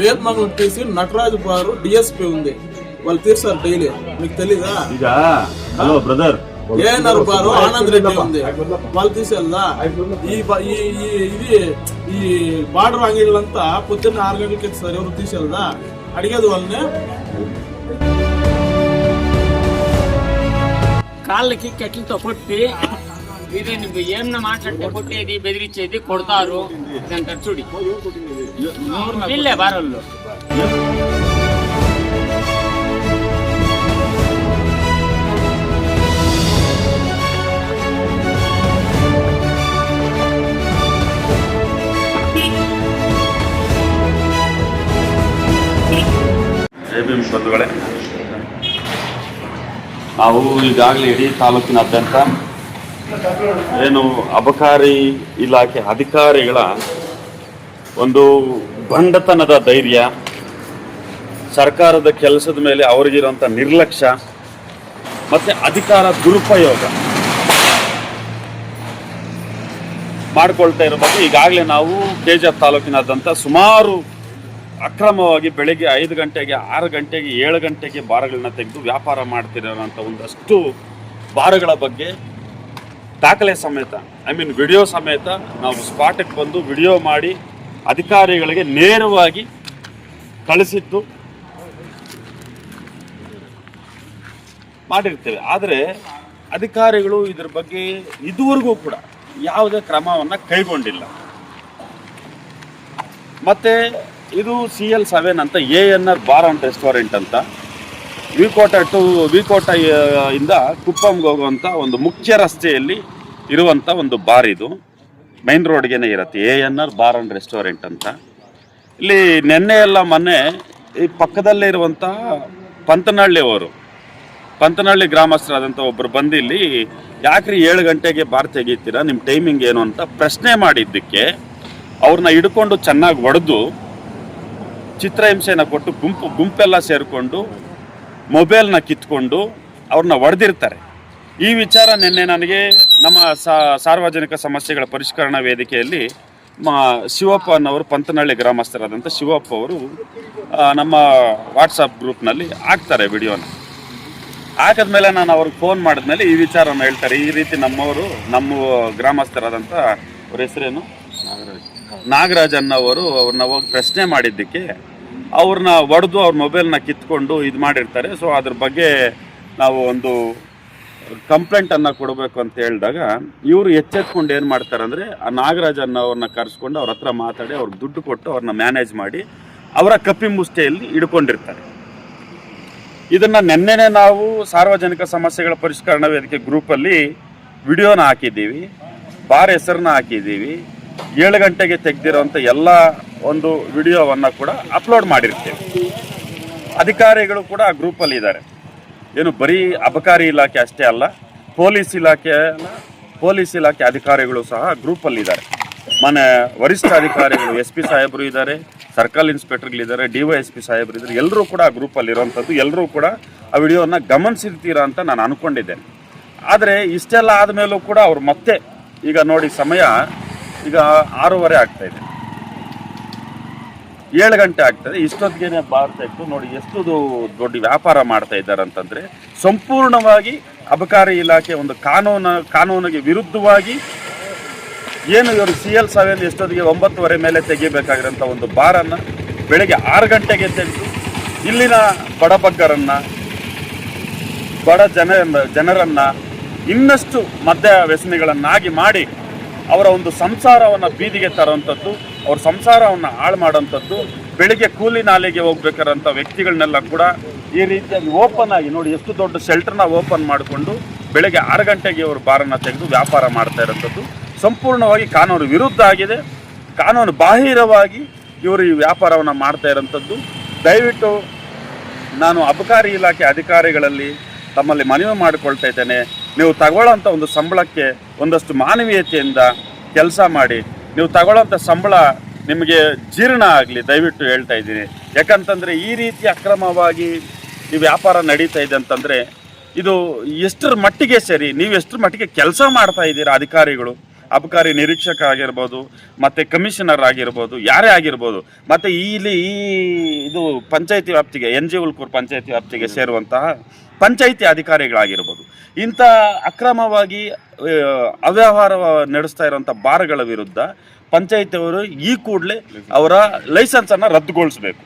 వేర్మాకులు వచ్చేసి నటరాజు బారు డిఎస్పీ ఉంది. వాళ్ళు తీర్చారు డైలీ. మీకు తెలీదా? Hello brother. ANR bar? Anand Reddy ఉంది. వాళ్ళు తీసేదా ఈ ఇది ఈ బార్డర్ అంగీళ్ళంతా పొద్దున్న ఆరు గంటలకి ఇస్తారు ఎవరు తీసేదా అడిగేది వాళ్ళని. కాళ్ళకి కెట్లతో కొట్టి ఇది నువ్వు ఏమన్నా మాట్లాడితే కొట్టేది బెదిరించేది కొడతారు. దాని చూడి. ಇಲ್ಲೇ ಬಾರಲ್ಲು. ನಾವು ಈಗಾಗಲೇ ಇಡೀ ತಾಲೂಕಿನಾದ್ಯಂತ ಏನು ಅಬಕಾರಿ ಇಲಾಖೆ ಅಧಿಕಾರಿಗಳ ಒಂದು ಬಂಡತನದ ಧೈರ್ಯ, ಸರ್ಕಾರದ ಕೆಲಸದ ಮೇಲೆ ಅವರಿಗಿರುವಂಥ ನಿರ್ಲಕ್ಷ್ಯ, ಮತ್ತು ಅಧಿಕಾರ ದುರುಪಯೋಗ ಮಾಡಿಕೊಳ್ತಾ ಇರೋ ಈಗಾಗಲೇ ನಾವು ಕೆ ಜಿ ಎಫ್ ತಾಲೂಕಿನಾದಂಥ ಸುಮಾರು ಅಕ್ರಮವಾಗಿ ಬೆಳಗ್ಗೆ ಐದು ಗಂಟೆಗೆ, ಆರು ಗಂಟೆಗೆ, ಏಳು ಗಂಟೆಗೆ ಬಾರ್ಗಳನ್ನ ತೆಗೆದು ವ್ಯಾಪಾರ ಮಾಡ್ತಿರೋಂಥ ಒಂದಷ್ಟು ಬಾರ್ಗಳ ಬಗ್ಗೆ ದಾಖಲೆ ಸಮೇತ ಐ ಮೀನ್ ವಿಡಿಯೋ ಸಮೇತ ನಾವು ಸ್ಪಾಟಿಗೆ ಬಂದು ವಿಡಿಯೋ ಮಾಡಿ ಅಧಿಕಾರಿಗಳಿಗೆ ನೇರವಾಗಿ ಕಳಿಸಿದ್ದು ಮಾಡಿರ್ತೇವೆ. ಆದರೆ ಅಧಿಕಾರಿಗಳು ಇದ್ರ ಬಗ್ಗೆ ಇದುವರೆಗೂ ಕೂಡ ಯಾವುದೇ ಕ್ರಮವನ್ನು ಕೈಗೊಂಡಿಲ್ಲ. ಮತ್ತೆ ಇದು ಸಿ ಎಲ್ ಸೆವೆನ್ ಅಂತ A N R bar and restaurant ಅಂತ. ವಿಕೋಟ ಟು ವಿಕೋಟ ಇಂದ ಕುಪ್ಪಂಗೆ ಹೋಗುವಂಥ ಒಂದು ಮುಖ್ಯ ರಸ್ತೆಯಲ್ಲಿ ಇರುವಂಥ ಒಂದು ಬಾರ್ ಇದು. ಮೈನ್ ರೋಡ್ಗೆನೆ ಇರುತ್ತೆ. A N R bar and restaurant ಅಂತ. ಇಲ್ಲಿ ನಿನ್ನೆ ಎಲ್ಲ ಮೊನ್ನೆ ಈ ಪಕ್ಕದಲ್ಲೇ ಇರುವಂಥ ಪಂತನಹಳ್ಳಿ ಅವರು, ಪಂತನಹಳ್ಳಿ ಗ್ರಾಮಸ್ಥರಾದಂಥ ಒಬ್ಬರು ಬಂದು ಇಲ್ಲಿ, ಯಾಕ್ರಿ ಏಳು ಗಂಟೆಗೆ ಬಾರ್ ತೆಗೀತೀರಾ? ನಿಮ್ಮ ಟೈಮಿಂಗ್ ಏನು? ಅಂತ ಪ್ರಶ್ನೆ ಮಾಡಿದ್ದಕ್ಕೆ ಅವ್ರನ್ನ ಹಿಡ್ಕೊಂಡು ಚೆನ್ನಾಗಿ ಹೊಡೆದು ಚಿತ್ರಹಿಂಸೆನ ಕೊಟ್ಟು ಗುಂಪು, ಗುಂಪೆಲ್ಲ ಸೇರಿಕೊಂಡು ಮೊಬೈಲ್ನ ಕಿತ್ಕೊಂಡು ಅವ್ರನ್ನ ಹೊಡೆದಿರ್ತಾರೆ. ಈ ವಿಚಾರ ನಿನ್ನೆ ನನಗೆ ನಮ್ಮ ಸಾರ್ವಜನಿಕ ಸಮಸ್ಯೆಗಳ ಪರಿಷ್ಕರಣಾ ವೇದಿಕೆಯಲ್ಲಿ ಮಾ ಶಿವಪ್ಪ ಅನ್ನೋರು ಪಂತನಹಳ್ಳಿ ಗ್ರಾಮಸ್ಥರಾದಂಥ ಶಿವಪ್ಪ ಅವರು ನಮ್ಮ ವಾಟ್ಸಪ್ ಗ್ರೂಪ್ನಲ್ಲಿ ಹಾಕ್ತಾರೆ ವಿಡಿಯೋನ. ಹಾಕಿದ್ಮೇಲೆ ನಾನು ಅವ್ರಿಗೆ ಫೋನ್ ಮಾಡಿದ್ಮೇಲೆ ಈ ವಿಚಾರವನ್ನು ಹೇಳ್ತಾರೆ. ಈ ರೀತಿ ನಮ್ಮವರು ನಮ್ಮ ಗ್ರಾಮಸ್ಥರಾದಂಥ ಅವ್ರ ಹೆಸರೇನು? ನಾಗರಾಜ್. ಅನ್ನೋರು ಅವ್ರನ್ನ ಹೋಗಿ ಪ್ರಶ್ನೆ ಮಾಡಿದ್ದಕ್ಕೆ ಅವ್ರನ್ನ ಹೊಡೆದು ಅವ್ರ ಮೊಬೈಲ್ನ ಕಿತ್ಕೊಂಡು ಇದು ಮಾಡಿರ್ತಾರೆ. ಸೊ ಅದ್ರ ಬಗ್ಗೆ ನಾವು ಒಂದು ಕಂಪ್ಲೇಂಟನ್ನು ಕೊಡಬೇಕು ಅಂತ ಹೇಳಿದಾಗ ಇವರು ಎಚ್ಚೆತ್ಕೊಂಡು ಏನು ಮಾಡ್ತಾರೆ ಅಂದರೆ ಆ ನಾಗರಾಜ್ ಅನ್ನೋವ್ರನ್ನ ಕರೆಸ್ಕೊಂಡು ಅವ್ರ ಹತ್ರ ಮಾತಾಡಿ ಅವ್ರಿಗೆ ದುಡ್ಡು ಕೊಟ್ಟು ಅವ್ರನ್ನ ಮ್ಯಾನೇಜ್ ಮಾಡಿ ಅವರ ಕಪ್ಪಿ ಮುಷ್ಟೆಯಲ್ಲಿ ಇಡ್ಕೊಂಡಿರ್ತಾರೆ. ಇದನ್ನ ನಿನ್ನೆನೆ ನಾವು ಸಾರ್ವಜನಿಕ ಸಮಸ್ಯೆಗಳ ಪರಿಷ್ಕರಣ ವೇದಿಕೆ ಗ್ರೂಪಲ್ಲಿ ವಿಡಿಯೋನ ಹಾಕಿದ್ದೀವಿ, ಬಾರ್ ಹೆಸರನ್ನ ಹಾಕಿದ್ದೀವಿ, ಏಳು ಗಂಟೆಗೆ ತೆಗೆದಿರೋಂಥ ಎಲ್ಲ ಒಂದು ವಿಡಿಯೋವನ್ನು ಕೂಡ ಅಪ್ಲೋಡ್ ಮಾಡಿರ್ತೀವಿ. ಅಧಿಕಾರಿಗಳು ಕೂಡ ಆ ಗ್ರೂಪಲ್ಲಿ ಇದ್ದಾರೆ. ಏನು ಬರೀ ಅಬಕಾರಿ ಇಲಾಖೆ ಅಷ್ಟೇ ಅಲ್ಲ, ಪೊಲೀಸ್ ಇಲಾಖೆ ಪೊಲೀಸ್ ಇಲಾಖೆ ಅಧಿಕಾರಿಗಳು ಸಹ ಗ್ರೂಪಲ್ಲಿದ್ದಾರೆ ಮನೆ ವರಿಷ್ಠ ಅಧಿಕಾರಿಗಳು, ಎಸ್ ಪಿ ಸಾಹೇಬರು ಇದ್ದಾರೆ, ಸರ್ಕಲ್ ಇನ್ಸ್ಪೆಕ್ಟರ್ಗಳಿದ್ದಾರೆ, ಡಿ ವೈ ಎಸ್ ಪಿ ಸಾಹೇಬರು ಇದ್ದಾರೆ, ಎಲ್ಲರೂ ಕೂಡ ಆ ಇರುವಂಥದ್ದು, ಎಲ್ಲರೂ ಕೂಡ ಆ ವಿಡಿಯೋನ ಗಮನಿಸಿರ್ತೀರಾ ಅಂತ ನಾನು ಅಂದ್ಕೊಂಡಿದ್ದೇನೆ ಆದರೆ ಇಷ್ಟೆಲ್ಲ ಆದಮೇಲೂ ಕೂಡ ಅವ್ರು ಮತ್ತೆ ಈಗ ನೋಡಿ ಸಮಯ ಈಗ ಆರೂವರೆ ಆಗ್ತಾ ಇದೆ. ಏಳು ಗಂಟೆ ಆಗ್ತದೆ. ಇಷ್ಟೊತ್ತಿಗೆ ಬಾರ್ ಇತ್ತು ನೋಡಿ ಎಷ್ಟು ದೊಡ್ಡ ವ್ಯಾಪಾರ ಮಾಡ್ತಾ ಇದ್ದಾರೆ ಅಂತಂದ್ರೆ ಸಂಪೂರ್ಣವಾಗಿ ಅಬಕಾರಿ ಇಲಾಖೆ ಒಂದು ಕಾನೂನು, ಕಾನೂನಿಗೆ ವಿರುದ್ಧವಾಗಿ ಏನು ಇವರು ಸಿ ಎಲ್ ಸೆವೆನ್ ಎಷ್ಟೊತ್ತಿಗೆ ಒಂಬತ್ತುವರೆ ಮೇಲೆ ತೆಗಿಬೇಕಾಗಿರೋಂಥ ಒಂದು ಬಾರನ್ನು ಬೆಳಗ್ಗೆ ಆರು ಗಂಟೆಗೆ ತೆಗೆದು ಇಲ್ಲಿನ ಬಡಬಗ್ಗರನ್ನು ಬಡ ಜನ, ಜನರನ್ನು ಇನ್ನಷ್ಟು ಮದ್ಯ ವ್ಯಸನಿಗಳನ್ನಾಗಿ ಮಾಡಿ ಅವರ ಒಂದು ಸಂಸಾರವನ್ನು ಬೀದಿಗೆ ತರುವಂಥದ್ದು ಅವ್ರ ಸಂಸಾರವನ್ನು ಹಾಳು ಮಾಡೋಂಥದ್ದು ಬೆಳಿಗ್ಗೆ ಕೂಲಿ ನಾಲೆಗೆ ಹೋಗ್ಬೇಕಾದಂಥ ವ್ಯಕ್ತಿಗಳನ್ನೆಲ್ಲ ಕೂಡ ಈ ರೀತಿಯಾಗಿ ಓಪನ್ ಆಗಿ ನೋಡಿ, ಎಷ್ಟು ದೊಡ್ಡ ಶೆಲ್ಟರ್ನ ಓಪನ್ ಮಾಡಿಕೊಂಡು ಬೆಳಗ್ಗೆ ಆರು ಗಂಟೆಗೆ ಅವರು ಬಾರನ್ನು ತೆಗೆದು ವ್ಯಾಪಾರ ಮಾಡ್ತಾ ಇರೋಂಥದ್ದು. ಸಂಪೂರ್ಣವಾಗಿ ಕಾನೂನು ವಿರುದ್ಧ ಆಗಿದೆ. ಕಾನೂನು ಬಾಹಿರವಾಗಿ ಇವರು ಈ ವ್ಯಾಪಾರವನ್ನು ಮಾಡ್ತಾ ಇರೋಂಥದ್ದು. ದಯವಿಟ್ಟು ನಾನು ಅಬಕಾರಿ ಇಲಾಖೆ ಅಧಿಕಾರಿಗಳಲ್ಲಿ ತಮ್ಮಲ್ಲಿ ಮನವಿ ಮಾಡಿಕೊಳ್ತಾ ಇದ್ದೇನೆ. ನೀವು ತಗೊಳ್ಳೋಂಥ ಒಂದು ಸಂಬಳಕ್ಕೆ ಒಂದಷ್ಟು ಮಾನವೀಯತೆಯಿಂದ ಕೆಲಸ ಮಾಡಿ. ನೀವು ತಗೊಳ್ಳೋಂಥ ಸಂಬಳ ನಿಮಗೆ ಜೀರ್ಣ ಆಗಲಿ, ದಯವಿಟ್ಟು ಹೇಳ್ತಾ ಇದ್ದೀನಿ. ಯಾಕಂತಂದರೆ ಈ ರೀತಿ ಅಕ್ರಮವಾಗಿ ಈ ವ್ಯಾಪಾರ ನಡೀತಾ ಇದೆ ಅಂತಂದರೆ ಇದು ಎಷ್ಟರ ಮಟ್ಟಿಗೆ ಸರಿ, ನೀವು ಎಷ್ಟರ ಮಟ್ಟಿಗೆ ಕೆಲಸ ಮಾಡ್ತಾ ಇದ್ದೀರಾ ಅಧಿಕಾರಿಗಳು? ಅಬಕಾರಿ ನಿರೀಕ್ಷಕ ಆಗಿರ್ಬೋದು ಮತ್ತು ಕಮಿಷನರ್ ಆಗಿರ್ಬೋದು ಯಾರೇ ಆಗಿರ್ಬೋದು ಮತ್ತು ಇಲ್ಲಿ ಈ ಇದು ಪಂಚಾಯತಿ ವ್ಯಾಪ್ತಿಗೆ ಎನ್ ಜಿ ಉಲ್ಕೂರ್ ಪಂಚಾಯತಿ ವ್ಯಾಪ್ತಿಗೆ ಸೇರುವಂತಹ ಪಂಚಾಯಿತಿ ಅಧಿಕಾರಿಗಳಾಗಿರ್ಬೋದು. ಇಂಥ ಅಕ್ರಮವಾಗಿ ಅವ್ಯವಹಾರ ನಡೆಸ್ತಾ ಇರುವಂಥ ಬಾರ್ಗಳ ವಿರುದ್ಧ ಪಂಚಾಯಿತಿಯವರು ಈ ಕೂಡಲೇ ಅವರ ಲೈಸೆನ್ಸನ್ನು ರದ್ದುಗೊಳಿಸಬೇಕು.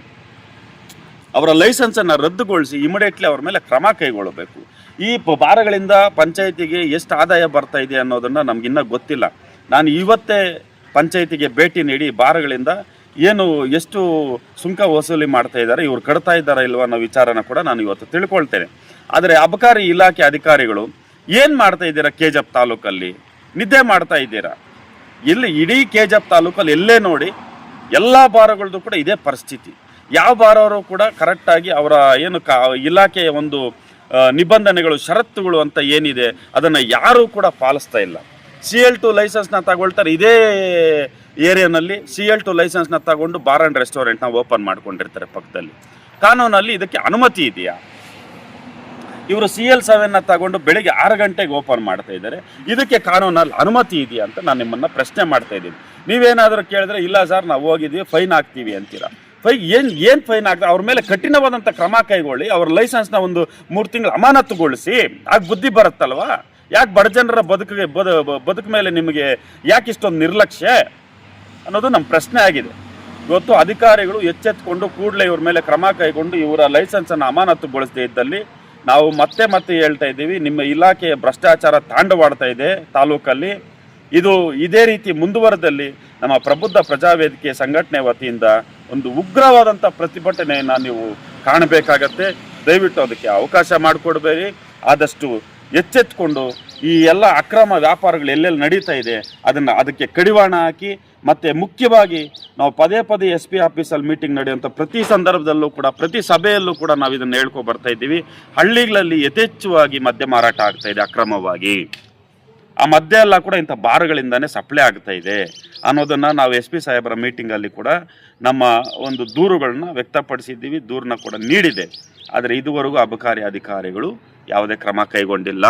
ಅವರ ಲೈಸೆನ್ಸನ್ನು ರದ್ದುಗೊಳಿಸಿ ಇಮಿಡಿಯೇಟ್ಲಿ ಅವ್ರ ಮೇಲೆ ಕ್ರಮ ಕೈಗೊಳ್ಳಬೇಕು. ಈ ಭಾರಗಳಿಂದ ಪಂಚಾಯಿತಿಗೆ ಎಷ್ಟು ಆದಾಯ ಬರ್ತಾ ಇದೆ ಅನ್ನೋದನ್ನು ನಮಗಿನ್ನೂ ಗೊತ್ತಿಲ್ಲ. ನಾನು ಇವತ್ತೇ ಪಂಚಾಯಿತಿಗೆ ಭೇಟಿ ನೀಡಿ ಭಾರಗಳಿಂದ ಏನು ಎಷ್ಟು ಸುಂಕ ವಸೂಲಿ ಮಾಡ್ತಾ ಇದ್ದಾರೆ, ಇವ್ರು ಕಟ್ತಾ ಇದ್ದಾರಾ ಇಲ್ವ ಅನ್ನೋ ವಿಚಾರನ ಕೂಡ ನಾನು ಇವತ್ತು ತಿಳ್ಕೊಳ್ತೇನೆ. ಆದರೆ ಅಬಕಾರಿ ಇಲಾಖೆ ಅಧಿಕಾರಿಗಳು ಏನು ಮಾಡ್ತಾ ಇದ್ದೀರಾ ಕೆಜಪ್ ತಾಲೂಕಲ್ಲಿ? ನಿದ್ದೆ ಮಾಡ್ತಾ ಇದ್ದೀರಾ? ಇಲ್ಲಿ ಇಡೀ ಕೆಜಪ್ ತಾಲೂಕಲ್ಲಿ ಎಲ್ಲೇ ನೋಡಿ ಎಲ್ಲ ಬಾರಗಳದ್ದು ಕೂಡ ಇದೇ ಪರಿಸ್ಥಿತಿ. ಯಾವ ಬಾರವರು ಕೂಡ ಕರೆಕ್ಟಾಗಿ ಅವರ ಏನು ಕಾ ಇಲಾಖೆಯ ಒಂದು ನಿಬಂಧನೆಗಳು, ಷರತ್ತುಗಳು ಅಂತ ಏನಿದೆ, ಅದನ್ನು ಯಾರೂ ಕೂಡ ಪಾಲಿಸ್ತಾ ಇಲ್ಲ. ಸಿ ಎಲ್ ಟು ಲೈಸೆನ್ಸ್ನ ತಗೊಳ್ತಾರೆ. ಇದೇ ಏರಿಯಾನಲ್ಲಿ ಸಿ ಎಲ್ ಟು ಲೈಸೆನ್ಸ್ನ ತಗೊಂಡು ಬಾರ್ ಆ್ಯಂಡ್ ರೆಸ್ಟೋರೆಂಟ್ನ ಓಪನ್ ಮಾಡ್ಕೊಂಡಿರ್ತಾರೆ ಪಕ್ಕದಲ್ಲಿ. ಕಾನೂನಲ್ಲಿ ಇದಕ್ಕೆ ಅನುಮತಿ ಇದೆಯಾ? ಇವರು ಸಿ ಎಲ್ ಸೆವೆನ್ನ ತಗೊಂಡು ಬೆಳಿಗ್ಗೆ ಆರು ಗಂಟೆಗೆ ಓಪನ್ ಮಾಡ್ತಾ ಇದ್ದಾರೆ. ಇದಕ್ಕೆ ಕಾನೂನಲ್ಲಿ ಅನುಮತಿ ಇದೆಯಾ ಅಂತ ನಾನು ನಿಮ್ಮನ್ನು ಪ್ರಶ್ನೆ ಮಾಡ್ತಾ ಇದ್ದೀನಿ. ನೀವೇನಾದರೂ ಕೇಳಿದ್ರೆ, ಇಲ್ಲ ಸರ್, ನಾವು ಹೋಗಿದ್ದೀವಿ ಫೈನ್ ಹಾಕ್ತೀವಿ ಅಂತೀರಾ? ಫೈ, ಏನು ಏನು ಫೈನ್ ಆಗ್ತದೆ? ಅವ್ರ ಮೇಲೆ ಕಠಿಣವಾದಂಥ ಕ್ರಮ ಕೈಗೊಳ್ಳಿ, ಅವ್ರ ಲೈಸೆನ್ಸ್ನ ಒಂದು ಮೂರು ತಿಂಗಳು ಅಮಾನತುಗೊಳಿಸಿ, ಆಗ ಬುದ್ಧಿ ಬರುತ್ತಲ್ವಾ? ಯಾಕೆ ಬಡ ಜನರ ಬದುಕಿಗೆ, ಬದು ಬದುಕು ಮೇಲೆ ನಿಮಗೆ ಯಾಕೆ ಇಷ್ಟೊಂದು ನಿರ್ಲಕ್ಷ್ಯ ಅನ್ನೋದು ನಮ್ಮ ಪ್ರಶ್ನೆ ಆಗಿದೆ. ಇವತ್ತು ಅಧಿಕಾರಿಗಳು ಎಚ್ಚೆತ್ಕೊಂಡು ಕೂಡಲೇ ಇವ್ರ ಮೇಲೆ ಕ್ರಮ ಕೈಗೊಂಡು ಇವರ ಲೈಸೆನ್ಸನ್ನು ಅಮಾನತುಗೊಳಿಸದೇ ಇದ್ದಲ್ಲಿ ನಾವು ಮತ್ತೆ ಮತ್ತೆ ಹೇಳ್ತಾ ಇದ್ದೀವಿ, ನಿಮ್ಮ ಇಲಾಖೆಯ ಭ್ರಷ್ಟಾಚಾರ ತಾಂಡವಾಡ್ತಾ ಇದೆ ತಾಲೂಕಲ್ಲಿ. ಇದು ಇದೇ ರೀತಿ ಮುಂದುವರೆದಲ್ಲಿ ನಮ್ಮ ಪ್ರಬುದ್ಧ ಪ್ರಜಾವೇದಿಕೆ ಸಂಘಟನೆ ವತಿಯಿಂದ ಒಂದು ಉಗ್ರವಾದಂಥ ಪ್ರತಿಭಟನೆಯನ್ನು ನೀವು ಕಾಣಬೇಕಾಗತ್ತೆ. ದಯವಿಟ್ಟು ಅದಕ್ಕೆ ಅವಕಾಶ ಮಾಡಿಕೊಡ್ಬೇಡಿ. ಆದಷ್ಟು ಎಚ್ಚೆತ್ಕೊಂಡು ಈ ಎಲ್ಲ ಅಕ್ರಮ ವ್ಯಾಪಾರಗಳು ಎಲ್ಲೆಲ್ಲಿ ನಡೀತಾ ಇದೆ, ಅದನ್ನು ಅದಕ್ಕೆ ಕಡಿವಾಣ ಹಾಕಿ, ಮತ್ತು ಮುಖ್ಯವಾಗಿ ನಾವು ಪದೇ ಪದೇ ಎಸ್ ಪಿ ಆಫೀಸಲ್ಲಿ ಮೀಟಿಂಗ್ ನಡೆಯುವಂಥ ಪ್ರತಿ ಸಂದರ್ಭದಲ್ಲೂ ಕೂಡ, ಪ್ರತಿ ಸಭೆಯಲ್ಲೂ ಕೂಡ ನಾವು ಇದನ್ನು ಹೇಳ್ಕೊ ಬರ್ತಾ ಇದ್ದೀವಿ. ಹಳ್ಳಿಗಳಲ್ಲಿ ಯಥೇಚ್ಛವಾಗಿ ಮದ್ಯ ಮಾರಾಟ ಆಗ್ತಾ ಇದೆ ಅಕ್ರಮವಾಗಿ. ಆ ಮಧ್ಯ ಎಲ್ಲ ಕೂಡ ಇಂಥ ಬಾರ್ಗಳಿಂದಾನೇ ಸಪ್ಲೈ ಆಗ್ತಾ ಇದೆ ಅನ್ನೋದನ್ನು ನಾವು ಎಸ್ ಪಿ ಸಾಹೇಬರ ಮೀಟಿಂಗಲ್ಲಿ ಕೂಡ ನಮ್ಮ ಒಂದು ದೂರುಗಳನ್ನ ವ್ಯಕ್ತಪಡಿಸಿದ್ದೀವಿ ದೂರನ್ನ ಕೂಡ ನೀಡಿದೆ. ಆದರೆ ಇದುವರೆಗೂ ಅಬಕಾರಿ ಅಧಿಕಾರಿಗಳು ಯಾವುದೇ ಕ್ರಮ ಕೈಗೊಂಡಿಲ್ಲ.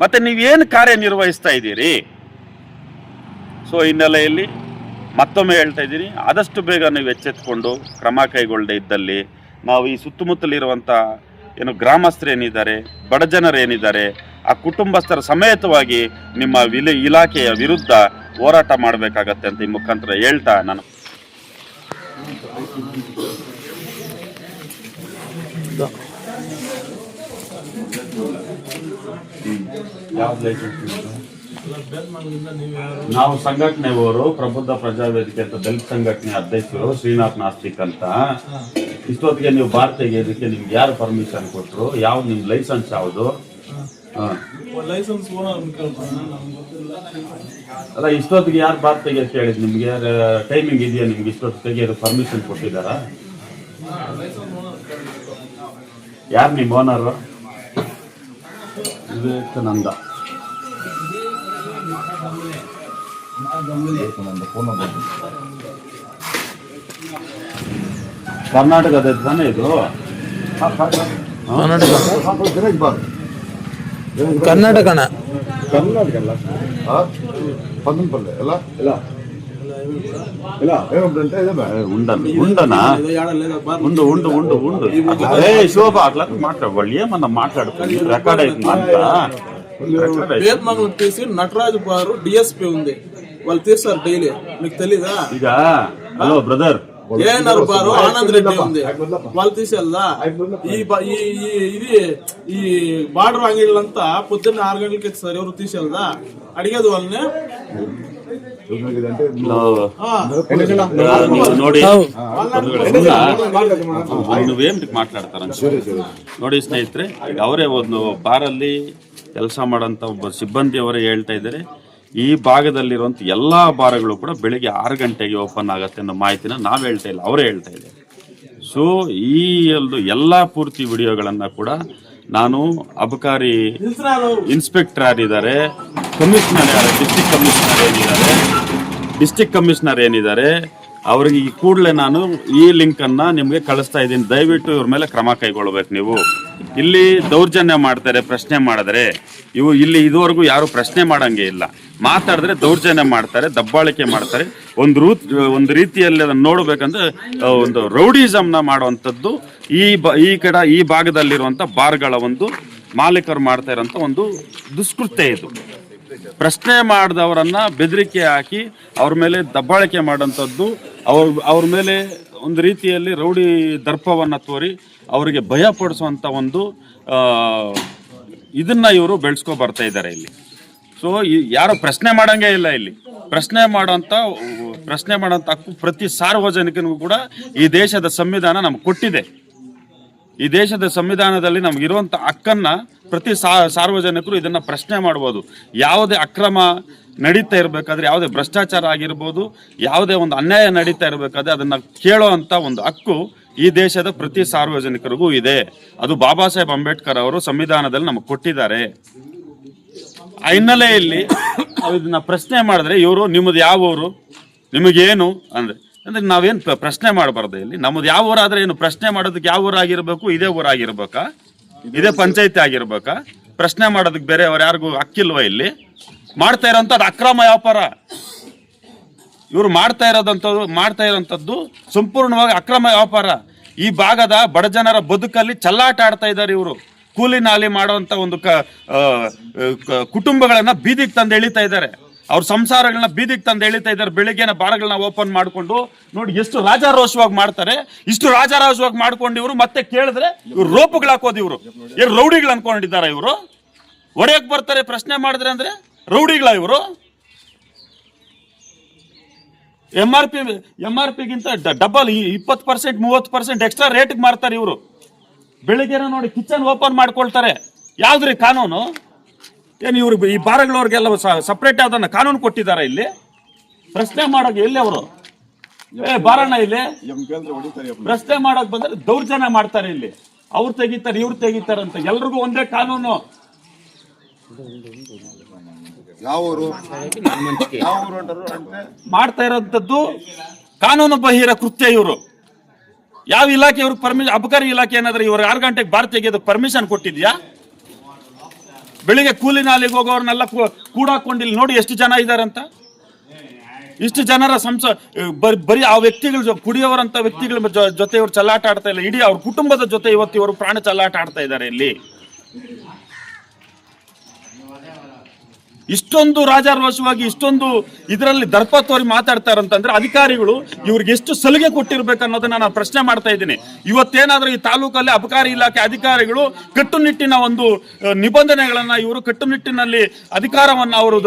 ಮತ್ತು ನೀವೇನು ಕಾರ್ಯನಿರ್ವಹಿಸ್ತಾ ಇದ್ದೀರಿ? ಸೊ ಹಿನ್ನೆಲೆಯಲ್ಲಿ ಮತ್ತೊಮ್ಮೆ ಹೇಳ್ತಾ ಇದ್ದೀನಿ, ಆದಷ್ಟು ಬೇಗ ನೀವು ಎಚ್ಚೆತ್ಕೊಂಡು ಕ್ರಮ ಕೈಗೊಳ್ಳದೆ ಇದ್ದಲ್ಲಿ ನಾವು ಈ ಸುತ್ತಮುತ್ತಲಿರುವಂಥ ಏನು ಗ್ರಾಮಸ್ಥರೇನಿದ್ದಾರೆ ಬಡ ಜನರೇನಿದ್ದಾರೆ ಆ ಕುಟುಂಬಸ್ಥರ ಸಮೇತವಾಗಿ ನಿಮ್ಮ ವಿಲೇ ಇಲಾಖೆಯ ವಿರುದ್ಧ ಹೋರಾಟ ಮಾಡಬೇಕಾಗತ್ತೆ ಅಂತ ಈ ಮುಖಾಂತರ ಹೇಳ್ತಾ ನಾನು. ನಾವು ಸಂಘಟನೆಯವರು, ಪ್ರಬುದ್ಧ ಪ್ರಜಾವೇದಿಕೆ ಅಂತ ದಲಿತ ಸಂಘಟನೆ ಅಧ್ಯಕ್ಷರು, ಶ್ರೀನಾಥ್ ನಾಸ್ತಿಕ್ ಅಂತ. ಇಷ್ಟೊತ್ತಿಗೆ ನೀವು ಬಾರ್ ತೆಗೆಯೋದಕ್ಕೆ ನಿಮ್ಗೆ ಯಾರು ಪರ್ಮಿಷನ್ ಕೊಟ್ಟರು ಯಾವ ನಿಮ್ಮ ಲೈಸೆನ್ಸ್ ಯಾವುದು? ಅಲ್ಲ ಇಷ್ಟೊತ್ತಿಗೆ ಯಾರು ಬಾರ್ ತೆಗಿಯೋಕೆ ಹೇಳಿದ್ ನಿಮ್ಗೆ? ಟೈಮಿಂಗ್ ಇದೆಯಾ ನಿಮ್ಗೆ ಇಷ್ಟೊತ್ತು ತೆಗಿಯೋದು ಪರ್ಮಿಷನ್ ಕೊಟ್ಟಿದ್ದಾರ? ಯಾರು ನಿಮ್ಮ ಓನರು ವಿವೇಕಾನಂದ. ಕರ್ನಾಟಕದ ತಾನೇ ಇದು? ಕರ್ನಾಟಕನ పన్నుపల్లె ఎలా ఎలా ఎలా ఏమంటే ఇదే ఉండను ఉండనా ಇದು ಯಾಡಲ್ಲ ಬಾರ್ ఉండు ఉండు ఉండు ఉండు ఏ శోభ అట్లా మాట్లాడు వాళ్ళు ఏమన్నా మాట్లాడుతుంది రికార్డ్ అవుతుంది అంతా రికార్డ్ అవుతుంది. వేదమంగళం తీసి నటరాజు బారు డిఎస్పీ ఉంది వాళ్ళు తీస్తారు డైలీ మీకు తెలీదా ಈಗ hello brother ANR bar Anand Reddy ఉంది వాళ్ళు తీసేయాలా ఈ బ- ఈ ఈ- ఇది ఈ బార్డర్ అంగిళ్ళంతా పొద్దున్న ఆరు గంటలకి ఇస్తారు ఎవరు తీసేయాలదా అడిగేది వాళ్ళని అంటే ఆ, ನೀವು ನೋಡಿ ಹೌದು. ನೀವೇನ್ ಮಾತಾಡ್ತಾರ ನೋಡಿ ಸ್ನೇಹಿತರೆ ಈಗ ಅವರೇ ಒಂದು ಬಾರಲ್ಲಿ ಕೆಲಸ ಮಾಡೋಂಥ ಒಬ್ಬ ಸಿಬ್ಬಂದಿ ಅವರೇ ಹೇಳ್ತಾ ಇದ್ದಾರೆ ಈ ಭಾಗದಲ್ಲಿರುವಂಥ ಎಲ್ಲ ಬಾರ್ಗಳು ಕೂಡ ಬೆಳಿಗ್ಗೆ ಆರು ಗಂಟೆಗೆ ಓಪನ್ ಆಗತ್ತೆ ಅನ್ನೋ ಮಾಹಿತಿನ ನಾವು ಹೇಳ್ತಾ ಇಲ್ಲ, ಅವರೇ ಹೇಳ್ತಾ ಇದೆ ಸೊ ಈ ಒಂದು ಎಲ್ಲ ಪೂರ್ತಿ ವಿಡಿಯೋಗಳನ್ನು ಕೂಡ ನಾನು ಅಬಕಾರಿ ಇನ್ಸ್ಪೆಕ್ಟರ್ ಯಾರಿದ್ದಾರೆ ಕಮಿಷನರ್ ಯಾರು ಡಿಸ್ಟಿಕ್ ಕಮಿಷನರ್ ಏನಿದ್ದಾರೆ ಡಿಸ್ಟಿಕ್ ಕಮಿಷನರ್ ಏನಿದ್ದಾರೆ, ಅವ್ರಿಗೆ ಈ ಕೂಡಲೇ ನಾನು ಈ ಲಿಂಕನ್ನು ನಿಮಗೆ ಕಳಿಸ್ತಾ ಇದ್ದೀನಿ. ದಯವಿಟ್ಟು ಇವ್ರ ಮೇಲೆ ಕ್ರಮ ಕೈಗೊಳ್ಬೇಕು ನೀವು. ಇಲ್ಲಿ ದೌರ್ಜನ್ಯ ಮಾಡ್ತಾರೆ, ಪ್ರಶ್ನೆ ಮಾಡಿದ್ರೆ, ಇವು ಇಲ್ಲಿ ಇದುವರೆಗೂ ಯಾರು ಪ್ರಶ್ನೆ ಮಾಡಂಗೆ ಇಲ್ಲ. ಮಾತಾಡಿದ್ರೆ ದೌರ್ಜನ್ಯ ಮಾಡ್ತಾರೆ, ದಬ್ಬಾಳಿಕೆ ಮಾಡ್ತಾರೆ. ಒಂದು ರೂ ಒಂದು ರೀತಿಯಲ್ಲಿ ಅದನ್ನು ನೋಡಬೇಕಂದ್ರೆ ಒಂದು ರೌಡಿಸಮ್ನ ಮಾಡುವಂಥದ್ದು ಈ ಬ, ಈ ಕಡೆ, ಈ ಭಾಗದಲ್ಲಿರುವಂಥ ಬಾರ್ಗಳ ಒಂದು ಮಾಲೀಕರು ಮಾಡ್ತಾ ಇರೋಂಥ ಒಂದು ದುಷ್ಕೃತ್ಯ ಇದು. ಪ್ರಶ್ನೆ ಮಾಡಿದವರನ್ನ ಬೆದರಿಕೆ ಹಾಕಿ ಅವ್ರ ಮೇಲೆ ದಬ್ಬಾಳಿಕೆ ಮಾಡೋಂಥದ್ದು ಅವ್ರ ಅವ್ರ ಮೇಲೆ ಒಂದು ರೀತಿಯಲ್ಲಿ ರೌಡಿ ದರ್ಪವನ್ನು ತೋರಿ ಅವರಿಗೆ ಭಯ ಪಡಿಸುವಂಥ ಒಂದು ಇದನ್ನು ಇವರು ಬೆಳೆಸ್ಕೊ ಬರ್ತಾ ಇದ್ದಾರೆ ಇಲ್ಲಿ. ಸೊ ಯಾರು ಪ್ರಶ್ನೆ ಮಾಡಂಗೆ ಇಲ್ಲ ಇಲ್ಲಿ. ಪ್ರಶ್ನೆ ಮಾಡೋಂಥ ಪ್ರಶ್ನೆ ಮಾಡೋಂಥ ಹಕ್ಕು ಪ್ರತಿ ಸಾರ್ವಜನಿಕನಿಗೂ ಕೂಡ ಈ ದೇಶದ ಸಂವಿಧಾನ ನಮ್ಗೆ ಕೊಟ್ಟಿದೆ. ಈ ದೇಶದ ಸಂವಿಧಾನದಲ್ಲಿ ನಮಗಿರುವಂಥ ಹಕ್ಕನ್ನ ಪ್ರತಿ ಸಾರ್ವಜನಿಕರು ಇದನ್ನು ಪ್ರಶ್ನೆ ಮಾಡ್ಬೋದು. ಯಾವುದೇ ಅಕ್ರಮ ನಡೀತಾ ಇರಬೇಕಾದ್ರೆ ಯಾವುದೇ ಭ್ರಷ್ಟಾಚಾರ ಆಗಿರ್ಬೋದು, ಯಾವುದೇ ಒಂದು ಅನ್ಯಾಯ ನಡೀತಾ ಇರಬೇಕಾದ್ರೆ ಅದನ್ನು ಕೇಳೋ ಒಂದು ಹಕ್ಕು ಈ ದೇಶದ ಪ್ರತಿ ಸಾರ್ವಜನಿಕರಿಗೂ ಇದೆ. ಅದು ಬಾಬಾ ಸಾಹೇಬ್ ಅಂಬೇಡ್ಕರ್ ಅವರು ಸಂವಿಧಾನದಲ್ಲಿ ನಮಗೆ ಕೊಟ್ಟಿದ್ದಾರೆ. ಆ ಹಿನ್ನೆಲೆಯಲ್ಲಿ ಇದನ್ನ ಪ್ರಶ್ನೆ ಮಾಡಿದ್ರೆ, ಇವರು ನಿಮ್ಮದು ಯಾವ ಊರು? ನಿಮಗೇನು? ಅಂದ್ರೆ ಅಂದ್ರೆ ನಾವೇನು ಪ್ರ- ಪ್ರಶ್ನೆ ಮಾಡಬಾರ್ದು ಇಲ್ಲಿ. ನಮ್ಮದು ಯಾವ ಊರಾದರೆ ಏನು ಪ್ರಶ್ನೆ ಮಾಡೋದಕ್ಕೆ ಯಾವ ಊರಾಗಿರ್ಬೇಕು, ಇದೇ ಊರಾಗಿರ್ಬೇಕಾ? ಇದೇ ಪಂಚಾಯತಿ ಆಗಿರ್ಬೇಕಾ? ಪ್ರಶ್ನೆ ಮಾಡೋದಕ್ಕೆ ಬೇರೆ ಅವ್ರು ಯಾರಿಗೂ ಹಕ್ಕಿಲ್ವಾ ಇಲ್ಲಿ? ಮಾಡ್ತಾ ಇರೋಂಥದ್ದು ಅಕ್ರಮ ವ್ಯಾಪಾರ. ಇವರು ಮಾಡ್ತಾ ಇರೋದಂಥದ್ದು ಮಾಡ್ತಾ ಇರೋಂಥದ್ದು ಸಂಪೂರ್ಣವಾಗಿ ಅಕ್ರಮ ವ್ಯಾಪಾರ. ಈ ಭಾಗದ ಬಡ ಜನರ ಬದುಕಲ್ಲಿ ಚಲ್ಲಾಟ ಆಡ್ತಾ ಇದ್ದಾರೆ ಇವರು. ಕೂಲಿ ನಾಲಿ ಮಾಡುವಂತ ಒಂದು ಕ ಆ, ಕುಟುಂಬಗಳನ್ನ ಬೀದಿಗೆ ತಂದು ಎಳಿತಾ ಇದ್ದಾರೆ. ಅವ್ರ ಸಂಸಾರಗಳನ್ನ ಬೀದಿಗೆ ತಂದು ಎಳಿತಾ ಇದ್ದಾರೆ, ಬೆಳಿಗ್ಗೆನ ಬಾರಗಳನ್ನ ಓಪನ್ ಮಾಡಿಕೊಂಡು, ನೋಡಿ ಎಷ್ಟು ರಾಜಾರೋಷವಾಗಿ ಮಾಡ್ತಾರೆ, ಇಷ್ಟು ರಾಜಾರೋಷವಾಗಿ ಮಾಡ್ಕೊಂಡು ಇವರು ಮತ್ತೆ ಕೇಳಿದ್ರೆ ಇವ್ರು ರೋಪುಗಳು ಹಾಕೋದು ಇವರು. ಇವ್ರು ರೌಡಿಗಳು ಅನ್ಕೊಂಡಿದ್ದಾರೆ ಇವರು? ಒಡೆಯಕ್ಕೆ ಬರ್ತಾರೆ, ಪ್ರಶ್ನೆ ಮಾಡಿದ್ರೆ ಅಂದ್ರೆ ರೌಡಿಗಳ ಇವರು. M R P M R ಪಿಗಿಂತ double ಇಪ್ಪತ್ತು ಪರ್ಸೆಂಟ್ ಮೂವತ್ತು ಪರ್ಸೆಂಟ್ ಎಕ್ಸ್ಟ್ರಾ ರೇಟ್ಗೆ ಮಾರ್ತಾರೆ ಇವರು. ಬೆಳಿಗ್ಗೆನ ನೋಡಿ ಕಿಚನ್ ಓಪನ್ ಮಾಡ್ಕೊಳ್ತಾರೆ. ಯಾವ್ದ್ರಿ ಕಾನೂನು? ಏನು ಇವರು ಈ ಬಾರಗಳವ್ರಿಗೆಲ್ಲ ಸಪ್ರೇಟ್ ಅದನ್ನು ಕಾನೂನು ಕೊಟ್ಟಿದ್ದಾರೆ ಇಲ್ಲಿ? ಪ್ರಶ್ನೆ ಮಾಡೋಕೆ ಎಲ್ಲಿ ಅವರು? ಏ ಬಾರಣ್ಣ ಇಲ್ಲಿ. ಪ್ರಶ್ನೆ ಮಾಡೋಕೆ ಬಂದರೆ ದೌರ್ಜನ್ಯ ಮಾಡ್ತಾರೆ ಇಲ್ಲಿ. ಅವ್ರು ತೆಗಿತಾರೆ ಇವ್ರು ತೆಗಿತಾರೆ ಅಂತ ಎಲ್ರಿಗೂ ಒಂದೇ ಕಾನೂನು. ಮಾಡ್ತಾ ಇರೋದ್ದು ಕಾನೂನು ಬಹಿರ ಕೃತ್ಯ ಇವರು. ಯಾವ ಇಲಾಖೆ ಇವ್ರಿಗೆ ಪರ್ಮಿಷನ್ ಅಬಕಾರಿ ಇಲಾಖೆ ಏನಾದ್ರೆ ಇವರು ಆರು ಗಂಟೆಗೆ ಭಾರತೀಯ ಪರ್ಮಿಷನ್ ಕೊಟ್ಟಿದ್ಯಾ? ಬೆಳಿಗ್ಗೆ ಕೂಲಿ ನಾಲಿಗೆ ಹೋಗೋರ್ನೆಲ್ಲ ಕೂ- ಕೂಡಾಕೊಂಡು ಇಲ್ಲಿ ನೋಡಿ ಎಷ್ಟು ಜನ ಇದಾರಂತ? ಇಷ್ಟು ಜನರ ಸಂಸ, ಬರೀ ಆ ವ್ಯಕ್ತಿಗಳ ಕುಡಿಯೋರಂತ ವ್ಯಕ್ತಿಗಳ ಜೊತೆ ಇವರು ಚಲ್ಲಾಟ ಆಡ್ತಾ ಇಲ್ಲ. ಇಡೀ ಅವ್ರ ಕುಟುಂಬದ ಜೊತೆ ಇವತ್ತು ಇವರು ಪ್ರಾಣ ಚಲ್ಲಾಟ ಆಡ್ತಾ ಇದ್ದಾರೆ ಇಲ್ಲಿ. ಇಷ್ಟೊಂದು ರಾಜಾರೋಷವಾಗಿ ಇಷ್ಟೊಂದು ಇದರಲ್ಲಿ ದರ್ಪ ತೋರಿ ಮಾತಾಡ್ತಾರಂತಂದ್ರೆ ಅಧಿಕಾರಿಗಳು ಇವ್ರಿಗೆ ಎಷ್ಟು ಸಲಿಗೆ ಕೊಟ್ಟಿರ್ಬೇಕು ಅನ್ನೋದನ್ನ ನಾನು ಪ್ರಶ್ನೆ ಮಾಡ್ತಾ ಇದ್ದೀನಿ. ಇವತ್ತೇನಾದ್ರೂ ಈ ತಾಲೂಕಲ್ಲಿ ಅಬಕಾರಿ ಇಲಾಖೆ ಅಧಿಕಾರಿಗಳು ಕಟ್ಟುನಿಟ್ಟಿನ ಒಂದು ನಿಬಂಧನೆಗಳನ್ನ ಇವರು ಕಟ್ಟುನಿಟ್ಟಿನಲ್ಲಿ ಅಧಿಕಾರವನ್ನ ಅವರು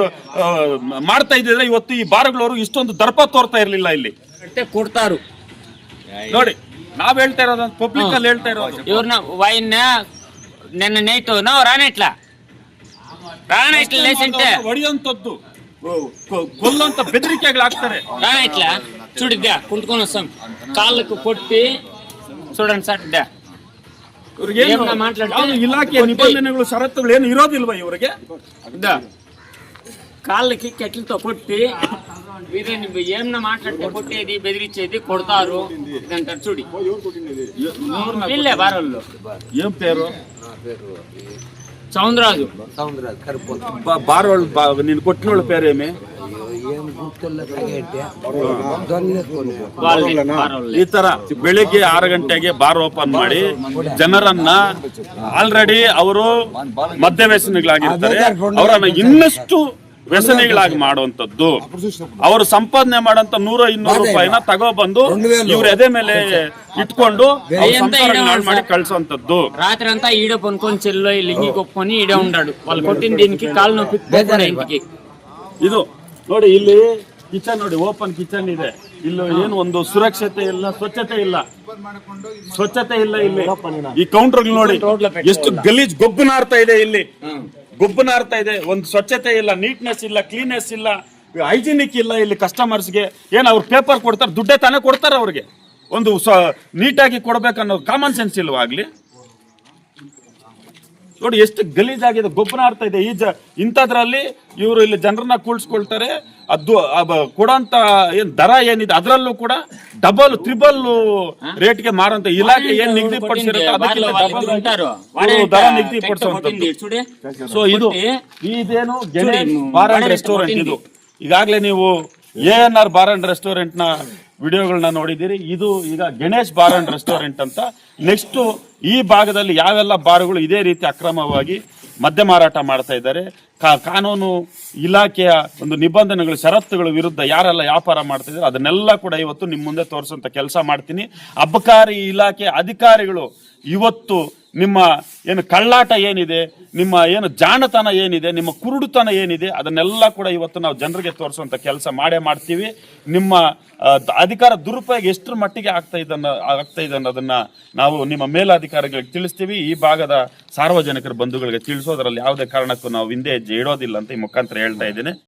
ಮಾಡ್ತಾ ಇದ್ದಿದ್ರೆ ಇವತ್ತು ಈ ಬಾರ್ಗಳವರು ಇಷ್ಟೊಂದು ದರ್ಪ ತೋರ್ತಾ ಇರಲಿಲ್ಲ ಇಲ್ಲಿ. ಕೊಡ್ತಾರು. ನೋಡಿ ನಾವ್ ಹೇಳ್ತಾ ಇರೋದು ಪಬ್ಲಿಕ್ ಅಲ್ಲಿ ಹೇಳ್ತಾ ಇರೋದು. ಇವ್ರನ್ನ ವೈನ್ ನೆನ್ನೆ ನೈಟು ನಾವು ರಾನೆಟ್ಲ ರಾನೆಟ್ಲ ಲೇಸಂಟೆ ಹೊಡೆಯುವಂಥದ್ದು ಕೊಲ್ಲುವಂತ ಬೆದರಿಕೆಗಳಾಗ್ತಾರೆ రానట్ల చూడిద్దా కుంటుకొని వస్తాం కాళ్ళకు కొట్టి చూడండి సార్ ఇద్దా ಇವ್ರಿಗೆ ಏನು ಏನ್ನ ಮಾತಾಡ್ತಾರೆ? ಯಾವ್ದು ಇಲಾಖೆ ನಿಬಂಧನೆಗಳು ಷರತ್ತುಗಳು ಏನು ಇರೋದಿಲ್ವಾ ಇವರಿಗೆ ఇద్దా కాళ్ళకి కెట్లతో కొట్టి వీరే నువ్వు ఏమన్నా మాట్లాడితే కొట్టేది బెదిరించేది కొడతారు ఇదంటారు చూడి వీళ్ళే బారోళ్ళు ఏం పేరు సౌందరాజు బా- బారోళ్ళు బా- నేను కొట్టిన వాళ్ళ పేరేమి వాళ్ళే బారోళ్ళు ಈ ತರ ಬೆಳಿಗ್ಗೆ ಆರು ಗಂಟೆಗೆ ಬಾರ್ ಓಪನ್ ಮಾಡಿ ಜನರನ್ನ ಆಲ್ರೆಡಿ ಅವರು ಮದ್ಯ ವ್ಯಸನಿಗಳಾಗಿರ್ತಾರೆ ಅವರನ್ನ ಇನ್ನಷ್ಟು ವ್ಯಸನಿಗಳಾಗಿ ಮಾಡುವಂತದ್ದು ಅವರು ಸಂಪಾದನೆ ಮಾಡೋಂತ ನೂರ ಇನ್ನೂರು ರೂಪಾಯಿನ ತಗೊಬಂದು ಇವ್ರ ಎದೆ ಮೇಲೆ ಇಟ್ಕೊಂಡು ಅವ್ರ ಸಂಸಾರಗಳನ್ನ ಹಾಳ್ ಮಾಡಿ ಕಳ್ಸೋಂಥದ್ದು రాత్రి అంతా ఈడ పనుకొని చెల్లో లింగి కొప్పుకొని ఈడే ఉన్నాడు వాళ్ళు కొట్టిన దీనికి కాలు నొప్పి పోతాడు ఇంటికి ಇದು ನೋಡಿ ಇಲ್ಲಿ ಕಿಚನ್ ನೋಡಿ ಓಪನ್ ಕಿಚನ್ ಇದೆ ಇಲ್ಲಿ ಏನು ಒಂದು ಸುರಕ್ಷತೆ ಇಲ್ಲ ಸ್ವಚ್ಛತೆ ಇಲ್ಲ ಸ್ವಚ್ಛತೆ ಇಲ್ಲ ಇಲ್ಲಿ ಈ ಕೌಂಟರ್ ನೋಡಿ ಎಷ್ಟು ಗಲೀಜ್ ಗೊಬ್ಬು ನಾರ್ತಾ ಇದೆ ಇಲ್ಲಿ ಗೊಬ್ಬು ನಾರ್ತಾ ಇದೆ. ಒಂದು ಸ್ವಚ್ಛತೆ ಇಲ್ಲ ನೀಟ್ನೆಸ್ ಇಲ್ಲ ಕ್ಲೀನೆಸ್ ಇಲ್ಲ ಹೈಜಿನಿಕ್ ಇಲ್ಲ ಇಲ್ಲಿ ಕಸ್ಟಮರ್ಸ್ಗೆ ಏನು ಅವ್ರು ಪೇಪರ್ ಕೊಡ್ತಾರೆ, ದುಡ್ಡೇ ತಾನೇ ಕೊಡ್ತಾರೆ ಅವ್ರಿಗೆ. ಒಂದು ಸ್ವ ನೀಟಾಗಿ ಕೊಡಬೇಕನ್ನೋ ಕಾಮನ್ ಸೆನ್ಸ್ ಇಲ್ಲವಾಗಲಿ ನೋಡಿ ಎಷ್ಟು ಗಲೀಜಾಗಿದೆ ಗೊಬ್ಬರ ಆಡ್ತಾ ಇದೆ. ಈ ಜ ಇಂಥದ್ರಲ್ಲಿ ಇವರು ಇಲ್ಲಿ ಜನರನ್ನ ಕೂಳ್ಸ್ಕೊಳ್ತಾರೆ. ಅದು ಕೊಡಂತ ಏನ್ ದರ ಏನಿದೆ ಅದರಲ್ಲೂ ಕೂಡ ಡಬಲ್ ತ್ರಿಬಲ್ ರೇಟ್ಗೆ ಮಾರಂತ ಇಲಾಖೆ ಏನ್ ನಿಗದಿ ಅದಕ್ಕಿಂತ ದರ ನಿಗದಿ ಪಡಿಸುವಂತದ್ದು ಸೊ ಇದು ಇದೇನು ಬಾರ್ ಅಂಡ್ ರೆಸ್ಟೋರೆಂಟ್ ಇದು. ಈಗಾಗಲೇ ನೀವು A N R bar and ರೆಸ್ಟೋರೆಂಟ್ನ ವಿಡಿಯೋಗಳನ್ನ ನೋಡಿದ್ದೀರಿ. ಇದು ಈಗ ಗಣೇಶ್ ಬಾರ್ ಅಂಡ್ ರೆಸ್ಟೋರೆಂಟ್ ಅಂತ ನೆಕ್ಸ್ಟ್ ಈ ಭಾಗದಲ್ಲಿ ಯಾವೆಲ್ಲ ಬಾರ್ಗಳು ಇದೇ ರೀತಿ ಅಕ್ರಮವಾಗಿ ಮದ್ಯ ಮಾರಾಟ ಮಾಡ್ತಾ ಇದ್ದಾರೆ ಕಾನೂನು ಇಲಾಖೆಯ ಒಂದು ನಿಬಂಧನೆಗಳು, ಷರತ್ತುಗಳ ವಿರುದ್ಧ ಯಾರೆಲ್ಲ ವ್ಯಾಪಾರ ಮಾಡ್ತಾ ಇದ್ದಾರೆ, ಅದನ್ನೆಲ್ಲ ಕೂಡ ಇವತ್ತು ನಿಮ್ಮ ಮುಂದೆ ತೋರಿಸುವಂತ ಕೆಲಸ ಮಾಡ್ತೀನಿ. ಅಬಕಾರಿ ಇಲಾಖೆ ಅಧಿಕಾರಿಗಳು ಇವತ್ತು ನಿಮ್ಮ ಏನು ಕಳ್ಳಾಟ ಏನಿದೆ, ನಿಮ್ಮ ಏನು ಜಾಣತನ ಏನಿದೆ, ನಿಮ್ಮ ಕುರುಡುತನ ಏನಿದೆ, ಅದನ್ನೆಲ್ಲ ಕೂಡ ಇವತ್ತು ನಾವು ಜನರಿಗೆ ತೋರಿಸುವಂತ ಕೆಲಸ ಮಾಡೇ ಮಾಡ್ತೀವಿ. ನಿಮ್ಮ ಅಧಿಕಾರ ದುರುಪಯೋಗ ಎಷ್ಟರ ಮಟ್ಟಿಗೆ ಆಗ್ತಾ ಇದನ್ನ, ಆಗ್ತಾ ಇದೆ ಅನ್ನೋದನ್ನು ನಾವು ನಿಮ್ಮ ಮೇಲಾಧಿಕಾರಿಗಳಿಗೆ ತಿಳಿಸ್ತೀವಿ. ಈ ಭಾಗದ ಸಾರ್ವಜನಿಕರ ಬಂಧುಗಳಿಗೆ ತಿಳಿಸೋದ್ರಲ್ಲಿ ಯಾವುದೇ ಕಾರಣಕ್ಕೂ ನಾವು ಹಿಂದೆ ಹೆಜ್ಜೆ ಇಡೋದಿಲ್ಲ ಅಂತ ಈ ಮುಖಾಂತರ ಹೇಳ್ತಾ ಇದ್ದೀನಿ.